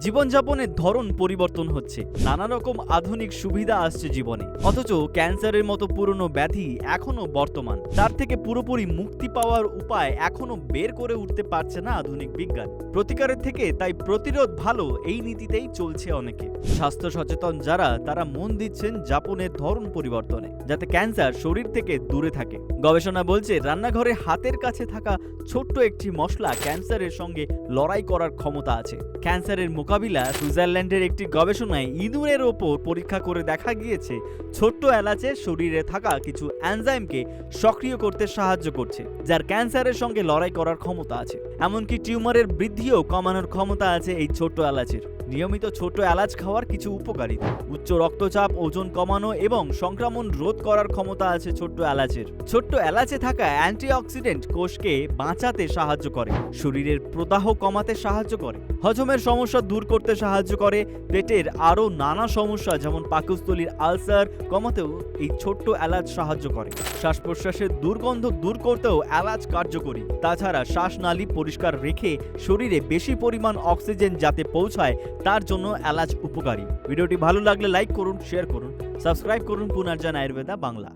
জীবনযাপনের ধরন পরিবর্তন হচ্ছে। নানা রকম আধুনিক সুবিধা আসছে জীবনে। অথচ ক্যান্সারের মতো পুরনো ব্যাধি এখনও বর্তমান। তার থেকে পুরোপুরি মুক্তি পাওয়ার উপায় এখনও বের করে উঠতে পারছে না আধুনিক বিজ্ঞান। প্রতিকারের থেকে তাই প্রতিরোধ ভালো এই নীতিতেই চলছে অনেকে। স্বাস্থ্য সচেতন যারা, তারা মন দিচ্ছেন যাপনের ধরন পরিবর্তনে, যাতে ক্যান্সার শরীর থেকে দূরে থাকে। গবেষণা বলছে, রান্নাঘরে হাতের কাছে থাকা ছোট্ট একটি মশলা ক্যান্সারের সঙ্গে লড়াই করার ক্ষমতা আছে। ক্যান্সারের মোকাবিলা সুইজারল্যান্ডের একটি গবেষণায় ইঁদুরের ওপর পরীক্ষা করে দেখা গিয়েছে, ছোট্ট এলাচের শরীরে থাকা কিছু অ্যানজাইমকে সক্রিয় করতে সাহায্য করছে, যার ক্যান্সারের সঙ্গে লড়াই করার ক্ষমতা আছে। এমনকি টিউমারের বৃদ্ধিও কমানোর ক্ষমতা আছে এই ছোট্ট এলাচের। নিয়মিত ছোট এলাচ খাওয়ার কিছু উপকারিতা। উচ্চ রক্তচাপ, ওজন কমানো এবং সংক্রমণ রোধ করার ক্ষমতা আছে ছোট্ট এলাচের। ছোট্ট এলাচে থাকা অ্যান্টিঅক্সিডেন্ট কোষকে বাঁচাতে সাহায্য করে, শরীরের প্রদাহ কমাতে সাহায্য করে, হজমের সমস্যা দূর করতে সাহায্য করে, পেটের আরও নানা সমস্যা যেমন পাকস্থলীর আলসার কমাতেও এই ছোট্ট এলাচ সাহায্য করে। শ্বাস প্রশ্বাসের দুর্গন্ধ দূর করতেও এলাচ কার্যকরী। তাছাড়া শ্বাসনালী পরিষ্কার রেখে শরীরে বেশি পরিমাণ অক্সিজেন যাতে পৌঁছায় তার জন্য এলাচ উপকারী। ভিডিওটি ভালো লাগলে লাইক করুন শেয়ার করুন সাবস্ক্রাইব করুন পুনর্জন আয়ুর্বেদা বাংলা।